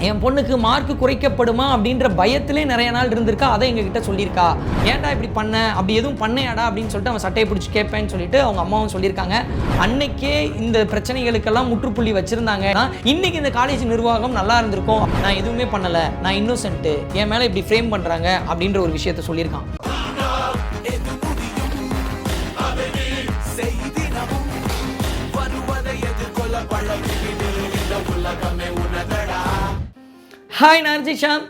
என் பொண்ணுக்கு மார்க் குறைக்கப்படுமா அப்படின்ற பயத்திலே நிறைய நாள் இருந்திருக்கா? அதை எங்ககிட்ட சொல்லியிருக்கா. ஏன்டா இப்படி பண்ண? அப்படி எதுவும் பண்ணையாடா? அப்படின்னு சொல்லிட்டு அவன் சட்டையை பிடிச்சி கேட்பேன்னு சொல்லிட்டு அவங்க அம்மாவும் சொல்லியிருக்காங்க. அன்னைக்கே இந்த பிரச்சனைகளுக்கெல்லாம் முற்றுப்புள்ளி வச்சிருந்தாங்க. இன்னைக்கு இந்த காலேஜ் நிர்வாகம் நல்லா இருந்திருக்கும். நான் எதுவுமே பண்ணலை. நான் இன்னோசென்ட்டு என் மேலே இப்படி ஃப்ரேம் பண்ணுறாங்க அப்படின்ற ஒரு விஷயத்த சொல்லியிருக்கான். ஹாய் நார்ஜி ஷாம்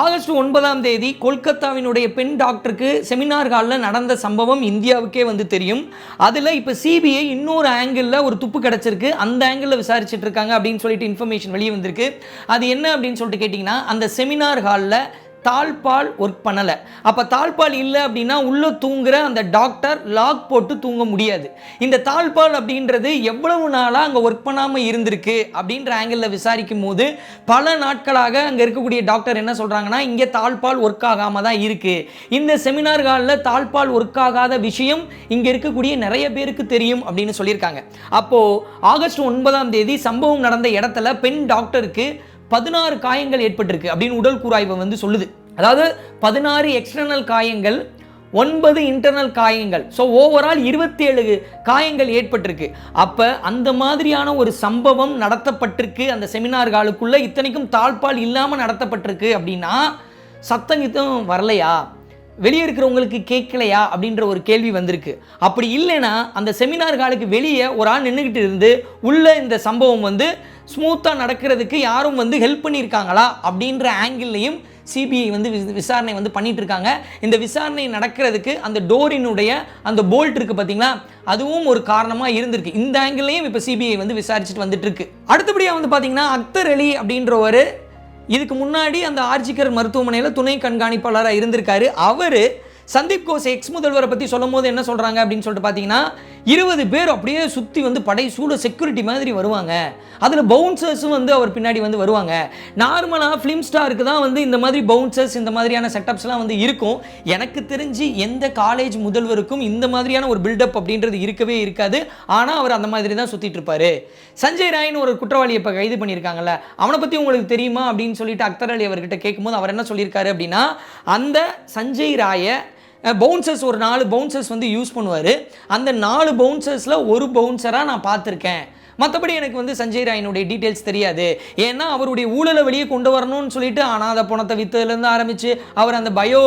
ஆகஸ்ட் ஒன்பதாம் தேதி கொல்கத்தாவினுடைய பெண் டாக்டருக்கு செமினார் ஹாலில் நடந்த சம்பவம் இந்தியாவுக்கே வந்து தெரியும். அதில் இப்போ சிபிஐ இன்னொரு ஆங்கிளில் ஒரு துப்பு கிடச்சிருக்கு. அந்த ஆங்கிளில் விசாரிச்சுட்டு இருக்காங்க அப்படின்னு சொல்லிட்டு இன்ஃபர்மேஷன் வெளியே வந்திருக்கு. அது என்ன அப்படின்னு சொல்லிட்டு கேட்டிங்கன்னா அந்த செமினார் ஹாலில் தாழ்பால் ஒர்க் பண்ணலை. அப்போ தாழ்பால் இல்லை அப்படின்னா உள்ளே தூங்குற அந்த டாக்டர் லாக் போட்டு தூங்க முடியாது. இந்த தாழ்பால் அப்படின்றது எவ்வளவு நாளாக அங்கே ஒர்க் பண்ணாமல் இருந்திருக்கு அப்படின்ற ஆங்கிளில் விசாரிக்கும் போது பல நாட்களாக அங்கே இருக்கக்கூடிய டாக்டர் என்ன சொல்கிறாங்கன்னா இங்கே தாழ்பால் ஒர்க் ஆகாமல் தான் இருக்குது இந்த செமினார் ஹாலில் தாழ்பால் ஒர்க் ஆகாத விஷயம் இங்கே இருக்கக்கூடிய நிறைய பேருக்கு தெரியும் அப்படின்னு சொல்லியிருக்காங்க. அப்போது ஆகஸ்ட் ஒன்பதாம் தேதி சம்பவம் நடந்த இடத்துல பெண் டாக்டருக்கு பதினாறு காயங்கள் ஏற்பட்டிருக்கு அப்படின்னு உடல் கூறாய்வை வந்து சொல்லுது. அதாவது பதினாறு எக்ஸ்டர்னல் காயங்கள் ஒன்பது இன்டர்னல் காயங்கள். ஸோ ஓவரால் இருபத்தி ஏழு காயங்கள் ஏற்பட்டிருக்கு. அப்போ அந்த மாதிரியான ஒரு சம்பவம் நடத்தப்பட்டிருக்கு. அந்த செமினார் காலுக்குள்ளே இத்தனைக்கும் தாழ்பால் இல்லாமல் நடத்தப்பட்டிருக்கு அப்படின்னா சத்தம் கித்தம் வரலையா? வெளியே இருக்கிறவங்களுக்கு கேட்கலையா? அப்படின்ற ஒரு கேள்வி வந்திருக்கு. அப்படி இல்லைன்னா அந்த செமினார் காலுக்கு வெளியே ஒரு ஆள் நின்றுக்கிட்டு இருந்து உள்ள இந்த சம்பவம் வந்து ஸ்மூத்தாக நடக்கிறதுக்கு யாரும் வந்து ஹெல்ப் பண்ணியிருக்காங்களா? அப்படின்ற ஆங்கிள்லையும் சிபிஐ வந்து வி- விசாரணை வந்து பண்ணிட்டு இருக்காங்க இந்த விசாரணை நடக்கிறதுக்கு அந்த டோரினுடைய அந்த போல்ட் இருக்கு பார்த்தீங்களா அதுவும் ஒரு காரணமாக இருந்திருக்கு. இந்த ஆங்கிள்லையும் இப்போ சிபிஐ வந்து விசாரிச்சுட்டு வந்துட்டு இருக்கு அடுத்தபடியாக வந்து பார்த்தீங்கன்னா அக்தர் அலி அப்படின்றவர் இதுக்கு முன்னாடி அந்த ஆர்ஜிக்கர் மருத்துவமனையில் துணை கண்காணிப்பாளராக இருந்திருக்காரு. அவர் சந்தீப் கோஸ் எக்ஸ் முதல்வரை பற்றி சொல்லும் போது என்ன சொல்கிறாங்க அப்படின்னு சொல்லிட்டு பார்த்தீங்கன்னா இருபது பேர் அப்படியே சுற்றி வந்து படை சூட செக்யூரிட்டி மாதிரி வருவாங்க. அதில் பவுன்சர்ஸும் வந்து அவர் பின்னாடி வந்து வருவாங்க. நார்மலாக ஃபிலிம் ஸ்டாருக்கு தான் வந்து இந்த மாதிரி பவுன்சர்ஸ் இந்த மாதிரியான செட்டப்ஸ்லாம் வந்து இருக்கும். எனக்கு தெரிஞ்சு எந்த காலேஜ் முதல்வருக்கும் இந்த மாதிரியான ஒரு பில்டப் அப்படின்றது இருக்கவே இருக்காது. ஆனால் அவர் அந்த மாதிரி தான் சுற்றிட்டு இருப்பார். சஞ்சய் ராய்னு ஒரு குற்றவாளியை இப்போ கைது பண்ணியிருக்காங்கல்ல அவனை பற்றி உங்களுக்கு தெரியுமா அப்படின்னு சொல்லிட்டு அக்தர் அலி அவர்கிட்ட கேட்கும்போது அவர் என்ன சொல்லியிருக்காரு அப்படின்னா அந்த சஞ்சய் ராயை பவுன்சர்ஸ் ஒரு நாலு பவுன்சர்ஸ் வந்து யூஸ் பண்ணுவார். அந்த நாலு பவுன்சர்ஸில் ஒரு பவுன்சராக நான் பார்த்துருக்கேன். மற்றபடி எனக்கு வந்து சஞ்சய் ராயினுடைய டீட்டெயில்ஸ் தெரியாது. ஏன்னா அவருடைய ஊழலை வெளியே கொண்டு வரணும்னு சொல்லிட்டு அனாத பணத்தை விற்றதுலேருந்து ஆரம்பித்து அவர் அந்த பயோ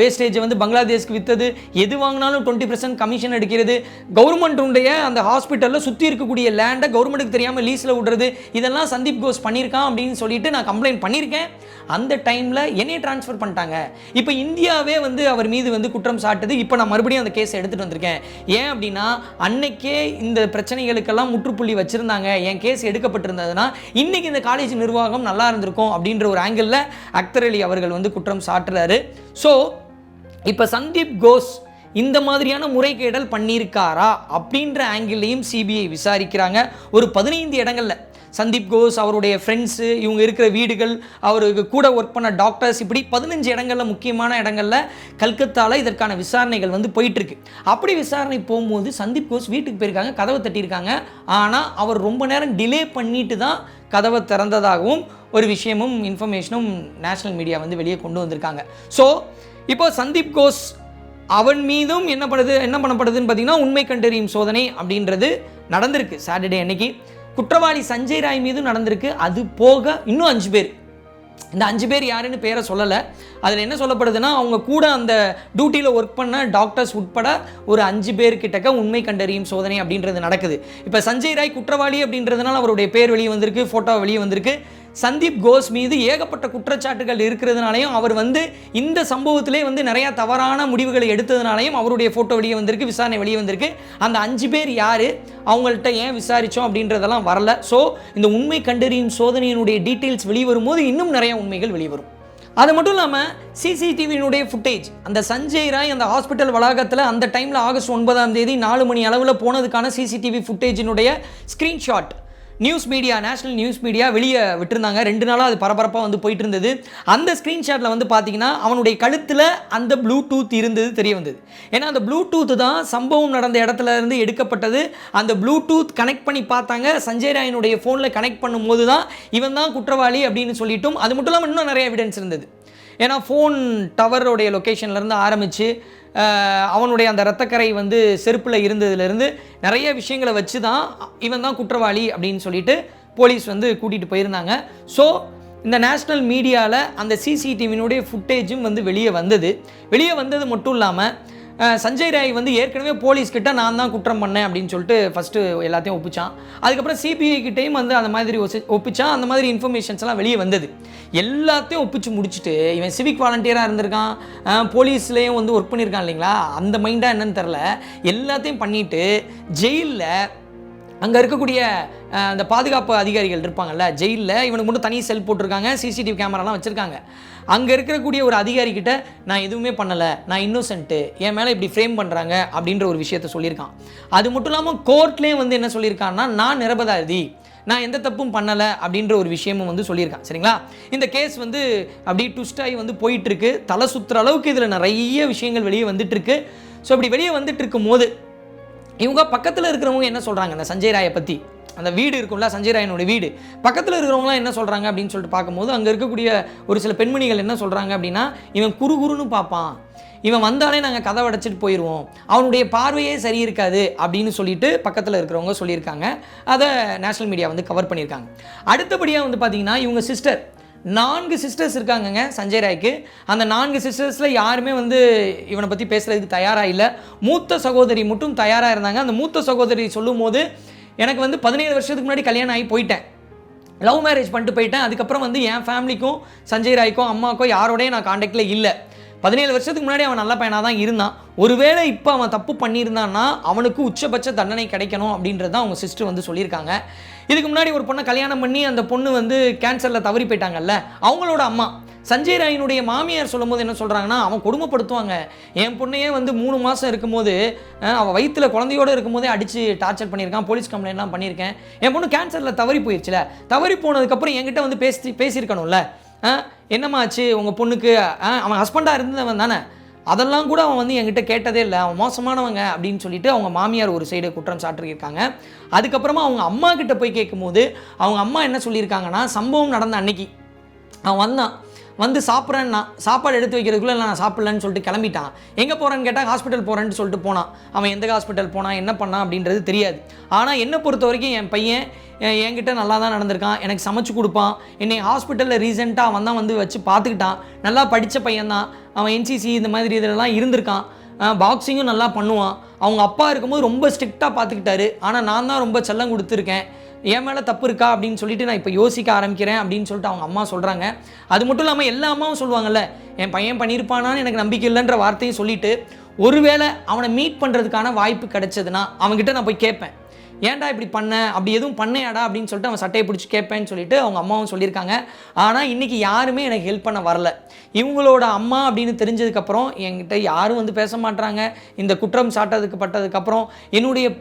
வேஸ்டேஜை வந்து பங்களாதேஷ்க்கு விற்றது எது வாங்கினாலும் டுவெண்ட்டி பர்சன்ட் கமிஷன் எடுக்கிறது. கவர்மெண்ட்டுடைய அந்த ஹாஸ்பிட்டலில் சுற்றி இருக்கக்கூடிய லேண்டை கவர்மெண்ட்டுக்கு தெரியாமல் லீஸில் விடுறது. இதெல்லாம் சந்தீப் கோஸ் பண்ணியிருக்கான் அப்படின்னு சொல்லிட்டு நான் கம்ப்ளைண்ட் பண்ணியிருக்கேன். அந்த டைமில் என்னைய ட்ரான்ஸ்ஃபர் பண்ணிட்டாங்க. இப்போ இந்தியாவே வந்து அவர் மீது வந்து குற்றம் சாட்டுது. இப்போ நான் மறுபடியும் அந்த கேஸை எடுத்துகிட்டு வந்திருக்கேன். ஏன் அப்படின்னா அன்னைக்கே இந்த பிரச்சனைகளுக்கெல்லாம் முற்றுப்புள்ளி வச்சுருந்தாங்க. என் கேஸ் எடுக்கப்பட்டிருந்ததுன்னா இன்னைக்கு இந்த காலேஜ் நிர்வாகம் நல்லா இருந்திருக்கும் அப்படின்ற ஒரு ஆங்கிளில் அக்தர் அலி அவர்கள் வந்து குற்றம் சாட்டுறாரு. ஸோ இப்போ சந்தீப் கோஸ் இந்த மாதிரியான முறைகேடல் பண்ணியிருக்காரா அப்படின்ற ஆங்கிள்லையும் சிபிஐ விசாரிக்கிறாங்க. ஒரு பதினைந்து இடங்கள்ல சந்தீப் கோஸ் அவருடைய ஃப்ரெண்ட்ஸு இவங்க இருக்கிற வீடுகள் அவருக்கு கூட ஒர்க் பண்ண டாக்டர்ஸ் இப்படி பதினஞ்சு இடங்களில் முக்கியமான இடங்களில் கல்கத்தாவில் இதற்கான விசாரணைகள் வந்து போயிட்டுருக்கு. அப்படி விசாரணை போகும்போது சந்தீப் கோஸ் வீட்டுக்கு போயிருக்காங்க கதவை தட்டியிருக்காங்க. ஆனால் அவர் ரொம்ப நேரம் டிலே பண்ணிட்டு தான் கதவை திறந்ததாகவும் ஒரு விஷயமும் இன்ஃபர்மேஷனும் நேஷனல் மீடியா வந்து வெளியே கொண்டு வந்திருக்காங்க. ஸோ இப்போ சந்தீப் கோஸ் அவன் மீதும் என்ன பண்ணுது என்ன பண்ணப்படுதுன்னு பார்த்தீங்கன்னா உண்மை கண்டறியும் சோதனை அப்படின்றது நடந்திருக்கு. சாட்டர்டே அன்னைக்கு. குற்றவாளி சஞ்சய் ராய் மீதும் நடந்திருக்கு. அது போக இன்னும் அஞ்சு பேர். இந்த அஞ்சு பேர் யாருன்னு பேரை சொல்லலை. அதில் என்ன சொல்லப்படுதுன்னா அவங்க கூட அந்த டியூட்டியில் ஒர்க் பண்ண டாக்டர்ஸ் உட்பட ஒரு அஞ்சு பேர்கிட்டக்க உண்மை கண்டறியும் சோதனை அப்படின்றது நடக்குது. இப்போ சஞ்சய் ராய் குற்றவாளி அப்படின்றதுனால அவருடைய பேர் வெளியே வந்திருக்கு ஃபோட்டோ வெளியே வந்திருக்கு. சந்தீப் கோஸ் மீது ஏகப்பட்ட குற்றச்சாட்டுகள் இருக்கிறதுனாலையும் அவர் வந்து இந்த சம்பவத்திலே வந்து நிறைய தவறான முடிவுகளை எடுத்ததுனாலையும் அவருடைய ஃபோட்டோ வெளியே வந்திருக்கு விசாரணை வெளியே வந்திருக்கு. அந்த அஞ்சு பேர் யார்? அவங்கள்ட்ட ஏன் விசாரித்தோம் அப்படின்றதெல்லாம் வரல. ஸோ இந்த உண்மை கண்டறியும் சோதனையினுடைய டீட்டெயில்ஸ் வெளிவரும்போது இன்னும் நிறைய உண்மைகள் வெளிவரும். அது மட்டும் இல்லாமல் சிசிடிவியினுடைய ஃபுட்டேஜ் அந்த சஞ்சய் ராய் அந்த ஹாஸ்பிட்டல் வளாகத்தில் அந்த டைமில் ஆகஸ்ட் ஒன்பதாம் தேதி நாலு மணி அளவில் போனதுக்கான CCTV ஃபுட்டேஜினுடைய screenshot news media national news media வெளியே விட்டுருந்தாங்க. ரெண்டு நாளாக அது பரபரப்பாக வந்து போயிட்டு இருந்தது அந்த ஸ்க்ரீன்ஷாட்டில் வந்து பார்த்தீங்கன்னா அவனுடைய கழுத்தில் அந்த ப்ளூடூத் இருந்தது தெரிய வந்தது. ஏன்னா அந்த ப்ளூடூத் தான் சம்பவம் நடந்த இடத்துல இருந்து எடுக்கப்பட்டது. அந்த ப்ளூடூத் கனெக்ட் பண்ணி பார்த்தாங்க. சஞ்சய் ராயனுடைய ஃபோனில் கனெக்ட் பண்ணும்போது தான் இவன் தான் குற்றவாளி அப்படின்னு சொல்லிட்டும். அது மட்டும் இல்லாமல் இன்னும் நிறைய எவிடன்ஸ் இருந்தது. ஏன்னா ஃபோன் டவருடைய லொக்கேஷன்லேருந்து ஆரம்பித்து அவனுடைய அந்த ரத்தக்கரை வந்து செருப்பில் இருந்ததுலேருந்து நிறைய விஷயங்களை வச்சு தான் இவன் தான் குற்றவாளி அப்படின்னு சொல்லிட்டு போலீஸ் வந்து கூட்டிகிட்டு போயிருந்தாங்க. ஸோ இந்த நேஷ்னல் மீடியாவில் அந்த சிசிடிவினுடைய ஃபுட்டேஜும் வந்து வெளியே வந்தது. வெளியே வந்தது மட்டும் இல்லாமல் சஞ்சய் ராய் வந்து ஏற்கனவே போலீஸ்கிட்ட நான் தான் குற்றம் பண்ணேன் அப்படின்னு சொல்லிட்டு ஃபஸ்ட்டு எல்லாத்தையும் ஒப்பிச்சான். அதுக்கப்புறம் சிபிஐ கிட்டேயும் வந்து அந்த மாதிரி ஒசி- ஒப்பிச்சான். அந்த மாதிரி இன்ஃபர்மேஷன்ஸ் எல்லாம் வெளியே வந்தது. எல்லாத்தையும் ஒப்பிச்சு முடிச்சுட்டு இவன் சிவிக் வாலண்டியராக இருந்திருக்கான். போலீஸ்லேயும் வந்து ஒர்க் பண்ணியிருக்கான் இல்லைங்களா? அந்த மைண்டாக என்னன்னு தெரில எல்லாத்தையும் பண்ணிட்டு ஜெயிலில் அங்கே இருக்கக்கூடிய அந்த பாதுகாப்பு அதிகாரிகள் இருப்பாங்கல்ல ஜெயிலில் இவனுக்கு மட்டும் தனி செல் போட்டிருக்காங்க சிசிடிவி கேமராலாம் வச்சுருக்காங்க. அங்கே இருக்கக்கூடிய ஒரு அதிகாரிக்கிட்ட நான் எதுவுமே பண்ணலை நான் இன்னோசென்ட்டு என் மேலே இப்படி ஃப்ரேம் பண்ணுறாங்க அப்படின்ற ஒரு விஷயத்த சொல்லியிருக்கான். அது மட்டும் இல்லாமல் கோர்ட்லேயும் வந்து என்ன சொல்லியிருக்கான்னா நான் நிரபதாதி நான் எந்த தப்பும் பண்ணலை அப்படின்ற ஒரு விஷயமும் வந்து சொல்லியிருக்கான். சரிங்களா? இந்த கேஸ் வந்து அப்படியே ட்விஸ்டாகி வந்து போயிட்டுருக்கு தலை சுற்றுற அளவுக்கு இதில் நிறைய விஷயங்கள் வெளியே வந்துட்டுருக்கு ஸோ இப்படி வெளியே வந்துட்டு இருக்கும் போது இவங்க பக்கத்தில் இருக்கிறவங்க என்ன சொல்கிறாங்க அந்த சஞ்சய் ராயை பற்றி அந்த வீடு இருக்கும்ல சஞ்சய் ராயனோட வீடு. பக்கத்தில் இருக்கிறவங்களாம் என்ன சொல்கிறாங்க அப்படின்னு சொல்லிட்டு பார்க்கும்போது அங்கே இருக்கக்கூடிய ஒரு சில பெண்மணிகள் என்ன சொல்கிறாங்க அப்படின்னா இவன் குறு குறுன்னு பார்ப்பான். இவன் வந்தாலே நாங்கள் கதை அடைச்சிட்டு போயிடுவோம் அவனுடைய பார்வையே சரி இருக்காது அப்படின்னு சொல்லிட்டு பக்கத்தில் இருக்கிறவங்க சொல்லியிருக்காங்க. அதை நேஷனல் மீடியா வந்து கவர் பண்ணியிருக்காங்க. அடுத்தபடியாக வந்து பார்த்தீங்கன்னா இவங்க சிஸ்டர் நான்கு சிஸ்டர்ஸ் இருக்காங்கங்க சஞ்சய் ராய்க்கு. அந்த நான்கு சிஸ்டர்ஸில் யாருமே வந்து இவனை பற்றி பேசுகிறதுக்கு தயாராக இல்லை. மூத்த சகோதரி மட்டும் தயாராக இருந்தாங்க. அந்த மூத்த சகோதரி சொல்லும்போது எனக்கு வந்து பதினேழு வருஷத்துக்கு முன்னாடி கல்யாணம் ஆகி போயிட்டேன். லவ் மேரேஜ் பண்ணிட்டு போயிட்டேன். அதுக்கப்புறம் வந்து என் ஃபேமிலிக்கும் சஞ்சய் ராய்க்கும் அம்மாவுக்கும் யாரோடையும் நான் காண்டாக்டில் இல்லை. பதினேழு வருஷத்துக்கு முன்னாடி அவன் நல்ல பையனாக தான் இருந்தான். ஒருவேளை இப்போ அவன் தப்பு பண்ணியிருந்தான்னா அவனுக்கு உச்சபட்ச தண்டனை கிடைக்கணும் அப்படின்றது தான் அவங்க சிஸ்டர் வந்து சொல்லியிருக்காங்க. இதுக்கு முன்னாடி ஒரு பொண்ணை கல்யாணம் பண்ணி அந்த பொண்ணு வந்து கேன்சரில் தவறி போயிட்டாங்கல்ல அவங்களோட அம்மா. சஞ்சய் ராயினுடைய மாமியார் சொல்லும்போது என்ன சொல்கிறாங்கன்னா அவன் கொடுமைப்படுத்துவாங்க. என் பொண்ணையே வந்து மூணு மாதம் இருக்கும்போது அவள் வயிற்றில் குழந்தையோடு இருக்கும்போதே அடித்து டார்ச்சர் பண்ணியிருக்கான். போலீஸ் கம்ப்ளைண்ட்லாம் பண்ணியிருக்கேன். என் பொண்ணு கேன்சரில் தவறி போயிடுச்சுல தவறி போனதுக்கப்புறம் என்கிட்ட வந்து பேசி பேசியிருக்கணும்ல. ஆ என்னம்மா ஆச்சு உங்கள் பொண்ணுக்கு அவன் ஹஸ்பண்டாக இருந்தவன் தானே. அதெல்லாம் கூட அவன் வந்து என்கிட்ட கேட்டதே இல்லை. அவன் மோசமானவங்க அப்படின்னு சொல்லிட்டு அவங்க மாமியார் ஒரு சைடு குற்றம் சாட்டிருக்காங்க அதுக்கப்புறமா அவங்க அம்மா கிட்ட போய் கேட்கும்போது அவங்க அம்மா என்ன சொல்லியிருக்காங்கன்னா சம்பவம் நடந்த அன்னைக்கு. அவன் வந்தான். வந்து சாப்பிட்றேன்னா சாப்பாடு எடுத்து வைக்கிறதுக்குள்ளே நான் சாப்பிட்லன்னு சொல்லிட்டு கிளம்பிட்டான். எங்கே போகிறேன்னு கேட்டால் ஹாஸ்பிட்டல் போகிறேன்னு சொல்லிட்டு போனான். அவன் எந்த ஹாஸ்பிட்டல் போனான் என்ன பண்ணான் அப்படின்றது தெரியாது. ஆனால் என்னை பொறுத்த வரைக்கும் என் பையன் என்கிட்ட நல்லா தான் நடந்திருக்கான். எனக்கு சமைச்சு கொடுப்பான். என்னை ஹாஸ்பிட்டலில் ரீசெண்டாக அவன் தான் வந்து வச்சு பார்த்துக்கிட்டான். நல்லா படித்த பையன்தான். அவன் என்சிசி இந்த மாதிரி இதெல்லாம் இருந்திருக்கான். பாக்ஸிங்கும் நல்லா பண்ணுவான். அவங்க அப்பா இருக்கும்போது ரொம்ப ஸ்ட்ரிக்டாக பார்த்துக்கிட்டாரு. ஆனால் நான் தான் ரொம்ப செல்லம் கொடுத்துருக்கேன். என் மேலே தப்பு இருக்கா அப்படின்னு சொல்லிட்டு நான் இப்போ யோசிக்க ஆரம்பிக்கிறேன் அப்படின்னு சொல்லிட்டு அவங்க அம்மா சொல்கிறாங்க அது மட்டும் இல்லாமல் எல்லா அம்மாவும் சொல்லுவாங்கல்ல என் பையன் பண்ணியிருப்பானான்னு எனக்கு நம்பிக்கை இல்லைன்ற வார்த்தையும் சொல்லிட்டு ஒருவேளை அவனை மீட் பண்ணுறதுக்கான வாய்ப்பு கிடைச்சதுன்னா அவங்ககிட்ட நான் போய் கேட்பேன். ஏன்டா இப்படி பண்ண? அப்படி எதுவும் பண்ணையாடா? அப்படின்னு சொல்லிட்டு அவன் சட்டையை பிடிச்சி கேட்பேன்னு சொல்லிட்டு அவங்க அம்மாவும் சொல்லியிருக்காங்க. ஆனால் இன்றைக்கி யாருமே எனக்கு ஹெல்ப் பண்ண வரல. இவங்களோட அம்மா அப்படின்னு தெரிஞ்சதுக்கப்புறம் என்கிட்ட யாரும் வந்து பேச மாட்டாங்க இந்த குற்றம் சாட்டதுக்கு பட்டதுக்கப்புறம் என்னுடைய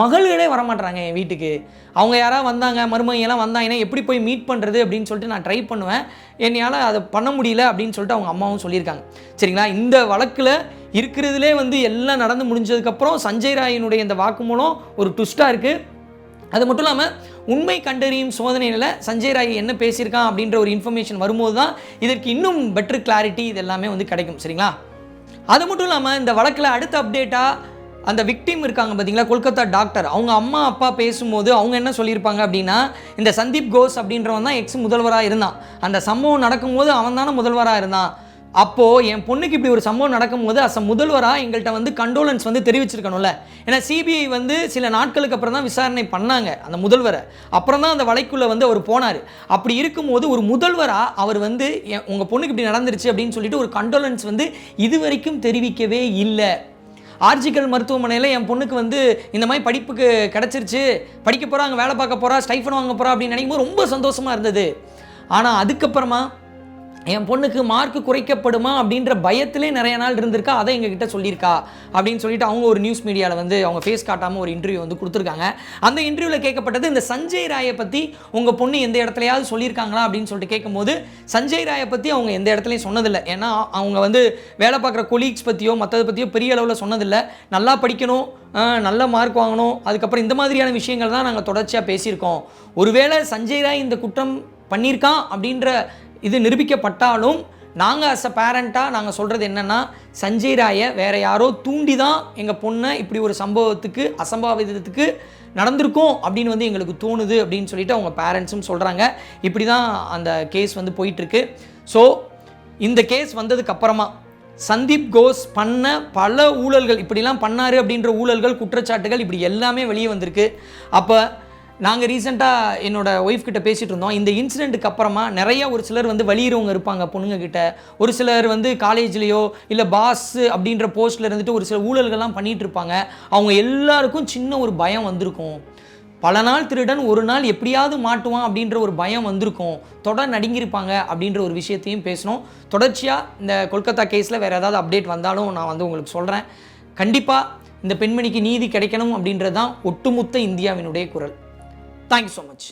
மகள்களே வரமாட்றாங்க என் வீட்டுக்கு. அவங்க யாராவது வந்தாங்க மருமகையெல்லாம் வந்தாங்கன்னா எப்படி போய் மீட் பண்ணுறது அப்படின்னு சொல்லிட்டு நான் ட்ரை பண்ணுவேன். என்னையால் அதை பண்ண முடியல அப்படின்னு சொல்லிட்டு அவங்க அம்மாவும் சொல்லியிருக்காங்க. சரிங்களா? இந்த வழக்கில் இருக்கிறதுலே வந்து எல்லாம் நடந்து முடிஞ்சதுக்கப்புறம் சஞ்சய் ராயினுடைய இந்த வாக்குமூலம் ஒரு ட்விஸ்ட்டாக இருக்குது அது மட்டும் இல்லாமல் உண்மை கண்டறியும் சோதனையில் சஞ்சய் ராய் என்ன பேசியிருக்கான் அப்படின்ற ஒரு இன்ஃபர்மேஷன் வரும்போது தான் இதற்கு இன்னும் பெட்டர் கிளாரிட்டி இது எல்லாமே வந்து கிடைக்கும். சரிங்களா? அது மட்டும் இல்லாமல் இந்த வழக்கில் அடுத்த அப்டேட்டாக அந்த விக்டிம் இருக்காங்க பார்த்தீங்களா கொல்கத்தா டாக்டர் அவங்க அம்மா அப்பா பேசும்போது அவங்க என்ன சொல்லியிருப்பாங்க அப்படின்னா இந்த சந்தீப் கோஸ் அப்படின்றவன் தான் எக்ஸ் முதல்வராக இருந்தான். அந்த சம்பவம் நடக்கும்போது அவன் தானே முதல்வராக இருந்தான். அப்போது என் பொண்ணுக்கு இப்படி ஒரு சம்பவம் நடக்கும்போது அஸ் முதல்வராக எங்கள்கிட்ட வந்து கண்டோலன்ஸ் வந்து தெரிவிச்சிருக்கணும்ல. ஏன்னா சிபிஐ வந்து சில நாட்களுக்கு அப்புறம் தான் விசாரணை பண்ணாங்க அந்த முதல்வரை. அப்புறம் தான் அந்த வலைக்குள்ளே வந்து அவர் போனார். அப்படி இருக்கும்போது ஒரு முதல்வராக அவர் வந்து உங்கள் பொண்ணுக்கு இப்படி நடந்துருச்சு அப்படின்னு சொல்லிட்டு ஒரு கண்டோலன்ஸ் வந்து இது வரைக்கும் தெரிவிக்கவே இல்லை. ஆர்ஜிக்கல் மருத்துவமனையில் என் பொண்ணுக்கு வந்து இந்த மாதிரி படிப்புக்கு கிடச்சிருச்சு. படிக்க போகிறா அங்கே வேலை பார்க்க போகிறா ஸ்டைஃபன் வாங்க போகிறா அப்படின்னு நினைக்கும் போது ரொம்ப சந்தோஷமாக இருந்தது. ஆனால் அதுக்கப்புறமா என் பொண்ணுக்கு மார்க் குறைக்கப்படுமா அப்படின்ற பயத்திலே நிறைய நாள் இருந்திருக்கா? அதை எங்ககிட்ட சொல்லியிருக்கா? அப்படின்னு சொல்லிட்டு அவங்க ஒரு நியூஸ் மீடியாவில் வந்து அவங்க ஃபேஸ் காட்டாமல் ஒரு இன்டர்வியூ வந்து கொடுத்துருக்காங்க. அந்த இன்டர்வியூவில் கேட்கப்பட்டது இந்த சஞ்சய் ராயை பற்றி உங்கள் பொண்ணு எந்த இடத்துலையாவது சொல்லியிருக்காங்களா? அப்படின்னு சொல்லிட்டு கேட்கும்போது சஞ்சய் ராயை பற்றி அவங்க எந்த இடத்துலையும் சொன்னதில்லை. ஏன்னா அவங்க வந்து வேலை பார்க்குற கொலீக்ஸ் பற்றியோ மற்றதை பற்றியோ பெரிய அளவில் சொன்னதில்லை. நல்லா படிக்கணும் நல்ல மார்க் வாங்கணும். அதுக்கப்புறம் இந்த மாதிரியான விஷயங்கள் தான் நாங்கள் தொடர்ச்சியாக பேசியிருக்கோம். ஒருவேளை சஞ்சய் ராய் இந்த குற்றம் பண்ணியிருக்கான் அப்படின்ற இது நிரூபிக்கப்பட்டாலும் நாங்கள் அஸ் அ பேரண்ட்டாக நாங்கள் சொல்கிறது என்னென்னா சஞ்சய் ராயை வேறு யாரோ தூண்டி தான் எங்கள் பொண்ணை இப்படி ஒரு சம்பவத்துக்கு அசம்பாவிதத்துக்கு நடந்திருக்கும் அப்படின்னு வந்து எங்களுக்கு தோணுது அப்படின்னு சொல்லிட்டு அவங்க பேரண்ட்ஸும் சொல்கிறாங்க இப்படி தான் அந்த கேஸ் வந்து போயிட்டுருக்கு. ஸோ இந்த கேஸ் வந்ததுக்கப்புறமா சந்தீப் கோஸ் பண்ண பல ஊழல்கள் இப்படிலாம் பண்ணாரு அப்படின்ற ஊழல்கள் குற்றச்சாட்டுகள் இப்படி எல்லாமே வெளியே வந்திருக்கு. அப்போ நாங்கள் ரீசெண்டாக என்னோட ஒய்ஃப் கிட்ட பேசிகிட்டு இருந்தோம். இந்த இன்சிடெண்ட்டுக்கு அப்புறமா நிறைய ஒரு சிலர் வந்து வெளியிறவங்க இருப்பாங்க பொண்ணுங்க கிட்ட. ஒரு சிலர் வந்து காலேஜ்லேயோ இல்லை பாஸ் அப்படின்ற போஸ்ட்டில் இருந்துட்டு ஒரு சில ஊழல்கள்லாம் பண்ணிகிட்டு இருப்பாங்க. அவங்க எல்லாருக்கும் சின்ன ஒரு பயம் வந்திருக்கும். பல நாள் திருடன் ஒரு நாள் எப்படியாவது மாட்டுவான் அப்படின்ற ஒரு பயம் வந்திருக்கும். தொடர் நடுங்கியிருப்பாங்க அப்படின்ற ஒரு விஷயத்தையும் பேசணும் தொடர்ச்சியாக இந்த கொல்கத்தா கேஸில் வேறு ஏதாவது அப்டேட் வந்தாலும் நான் வந்து உங்களுக்கு சொல்கிறேன் கண்டிப்பாக இந்த பெண்மணிக்கு நீதி கிடைக்கணும் அப்படின்றது தான் ஒட்டுமொத்த இந்தியாவினுடைய குரல். Thank you so much